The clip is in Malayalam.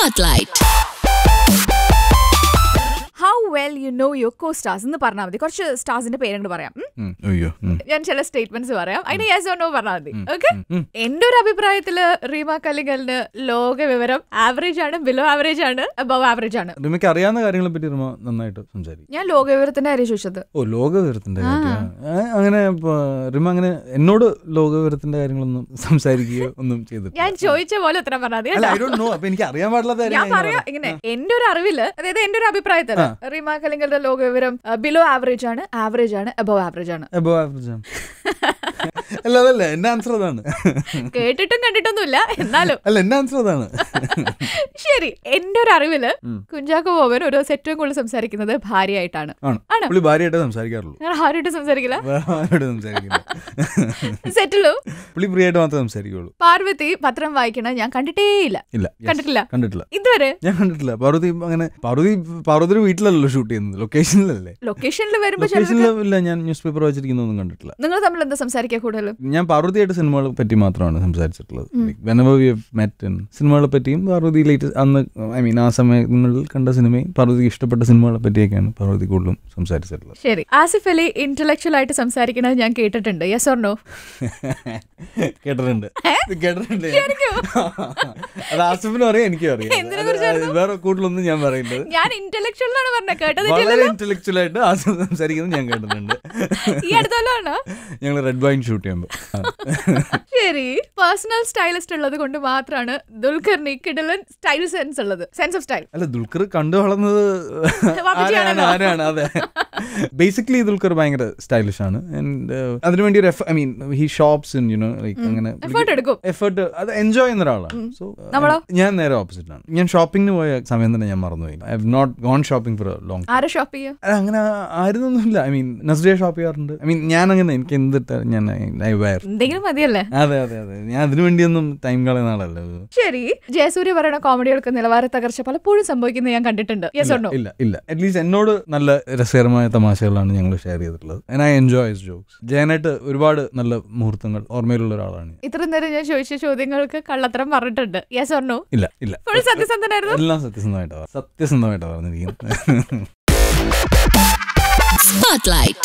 Spotlight. You know your co-stars എന്ന് പറഞ്ഞാൽ മതി. കുറച്ച് സ്റ്റാർസിന്റെ പേരുകൾ പറയാം. ഞാൻ ചില സ്റ്റേറ്റ്മെന്റ്സ് പറയാം. അതിന് യെസ് ഓ നോ പറഞ്ഞാൽ മതി. ഓക്കെ എന്റെ ഒരു അഭിപ്രായത്തിൽ റീമ കല്ലിങ്കലിന് ലോക വിവരം ആവറേജ് ആണ് ബിലോ ആവറേജ് ആണ് അബവ് ആവറേജ് ആണ്. റിമയ്ക്ക് അറിയാവുന്ന കാര്യങ്ങളെ പറ്റി റിമ നന്നായിട്ട് സംസാരിക്കും. ഞാൻ ലോക വിവരത്തിന്റെ കാര്യം ചോദിച്ചത്. ഓ ലോക വിവരത്തിന്റെ അങ്ങനെ റിമ അങ്ങനെ എന്നോട് ലോക വിവരത്തിന്റെ കാര്യങ്ങളൊന്നും സംസാരിക്കുകയോ ഒന്നും ചെയ്തിട്ടില്ല. ഞാൻ ചോദിച്ച പോലെ ഉത്തരം പറഞ്ഞാൽ എനിക്ക് അറിയാൻ പാടില്ല എന്റെ ഒരു അറിവിൽ അതായത് എന്റെ ഒരു അഭിപ്രായത്തിൽ റീമ ലോക വിവരം ബിലോ ആവറേജ് ആണ് ആവറേജ് ആണ് അബവ് ആവറേജ് ആണ്. അബോവ് ആവറേജ് ആണ്. അല്ല അതല്ല എന്റെ ആൻസർ അതാണ്. കേട്ടിട്ടും കണ്ടിട്ടൊന്നുമില്ല എന്നാലും. അല്ല എന്റെ ആൻസർ അതാണ്. ശരി എന്റെ ഒരു അറിവിൽ കുഞ്ചാക്കോ ബോബൻ ഒരു ദിവസം ഏറ്റവും കൂടുതൽ സംസാരിക്കുന്നത് ഭാര്യയായിട്ടാണ്. ആണ്. പുള്ളി ഭാര്യയായിട്ട് സംസാരിക്കാറുള്ളൂ. ആരോട്ട് സംസാരിക്കില്ല? ആരോടും സംസാരിക്കില്ല. സെറ്റിലും പുള്ളി ഫ്രീ ആയിട്ട് മാത്രമേ സംസാരിക്കുള്ളൂ. പാർവതി പത്രം വായിക്കണ ഞാൻ കണ്ടിട്ടേയില്ല. ഇല്ല ഇല്ല കണ്ടിട്ടില്ല. കണ്ടിട്ടില്ല. ഇതുവരെ? ഞാൻ കണ്ടിട്ടില്ല. പാർവതി അങ്ങനെ പാർവതി പാർവതി വീട്ടിലല്ലോ ഷൂട്ട് ചെയ്യുന്നത് ലൊക്കേഷനിലല്ലേ ലൊക്കേഷനിൽ വരുമ്പോൾ ലൊക്കേഷനിൽ ഞാൻ ന്യൂസ് പേപ്പർ വായിച്ചിരിക്കുന്നൊന്നും കണ്ടിട്ടില്ല. നിങ്ങൾ തമ്മിൽ എന്താ സംസാരിക്കുക ഞാൻ പാർവതിയായിട്ട് സിനിമകളെ പറ്റി മാത്രമാണ് സംസാരിച്ചിട്ടുള്ളത്. വെനവർ വി മെറ്റ് സിനിമകളെ പറ്റിയും പാർവതി ലേറ്റസ്റ്റ് അന്ന് ഐ മീൻ ആ സമയങ്ങളിൽ കണ്ട സിനിമയും പാർവതിക്ക് ഇഷ്ടപ്പെട്ട സിനിമകളെ പറ്റിയൊക്കെയാണ് പാർവതി കൂടുതലും സംസാരിച്ചിട്ടുള്ളത്. ശരി. ആസിഫ് അലി ഇന്റലക്ച്വൽ ആയിട്ട് സംസാരിക്കണത് ഞാൻ കേട്ടിട്ടുണ്ട്. യെസ് ഓർ നോ കേട്ടിട്ടുണ്ട്. കേട്ടിട്ടുണ്ട്. അത് ആസിഫിനും അറിയാം എനിക്കും അറിയാം. വേറെ കൂടുതലൊന്നും ഞാൻ പറയുന്നത്. ഞാൻ ഇന്റലക്ച്വൽ എന്നാണ് പറഞ്ഞത്. കേട്ടത് വളരെ ഇന്റലക്ച്വൽ ആയിട്ട് ആ സംസാരിക്കുന്നത് ഞാൻ കേട്ടിട്ടുണ്ട്. ഈ അടുത്തല്ലോ ഞങ്ങൾ റെഡ് വൈൻ ഷൂട്ട് ചെയ്യുമ്പോൾ ശരി. പേഴ്സണൽ സ്റ്റൈലിസ്റ്റ് ഉള്ളത് കൊണ്ട് മാത്രമാണ് ദുൽഖറിന് കിടലൻ സ്റ്റൈൽ സെൻസ് ഉള്ളത്. സെൻസ് ഓഫ് സ്റ്റൈൽ അല്ല ദുൽഖർ കണ്ടു വളർന്നത് ആരാണ്? ആരാണ്? അതെ. ബേസിക്കലി ദുൽഖർ ഭയങ്കര സ്റ്റൈലിഷ് ആണ്. ആൻഡ് അതിനുവേണ്ടി ഒരു I mean he shops in you know like അങ്ങനെ എഫേർട്ട് അത് എൻജോയ് ചെയ്യുന്ന ഒരാളാണ്. സോ നമ്മളോ? ഞാൻ നേരെ ഓപ്പോസിറ്റ് ആണ്. ഞാൻ ഷോപ്പിംഗിന് പോയ സമയം തന്നെ ഞാൻ മറന്നുപോയി. I have not gone shopping for long അങ്ങനെ ആയിരുന്നൊന്നുമില്ല ഐ മീൻ നസ്രിയ ഷോപ്പ് ചെയ്യാറുണ്ട്. ഐ മീൻ ഞാൻ അങ്ങനെ എനിക്ക് എന്തിട്ട് ഞാൻ ഐ വയർ അതെ അതെ അതെ. ഞാൻ അതിനു വേണ്ടിയൊന്നും ടൈം കളയുന്ന ആളല്ല. ശരി. ജയസൂര്യ പറയുന്ന കോമഡികൾക്ക് നിലവാര തകർച്ച പലപ്പോഴും സംഭവിക്കുന്നത് ഞാൻ കണ്ടിട്ടുണ്ട്. ഇല്ല ഇല്ല അറ്റ്ലീസ്റ്റ് എന്നോട് നല്ല രസകരമായ തമാശകളാണ് ഞങ്ങൾ ഷെയർ ചെയ്തിട്ടുള്ളത്. And I enjoy his jokes ജയനായിട്ട് ഒരുപാട് നല്ല മുഹൂർത്തങ്ങൾ ഓർമ്മയിലുള്ള ഒരാളാണ് ഇത്ര നേരം ഞാൻ ചോദിച്ച ചോദ്യങ്ങൾക്ക് കള്ളത്തരം പറഞ്ഞിട്ടുണ്ട്. യെസ് ഓർ നോ ഇല്ല ഇല്ല. ഫുൾ സത്യസന്ധനായിരുന്നു? എല്ലാം സത്യസന്ധമായിട്ടാണ് സത്യസന്ധമായിട്ടാണ് പറഞ്ഞിരിക്കുന്നത്. Spotlight.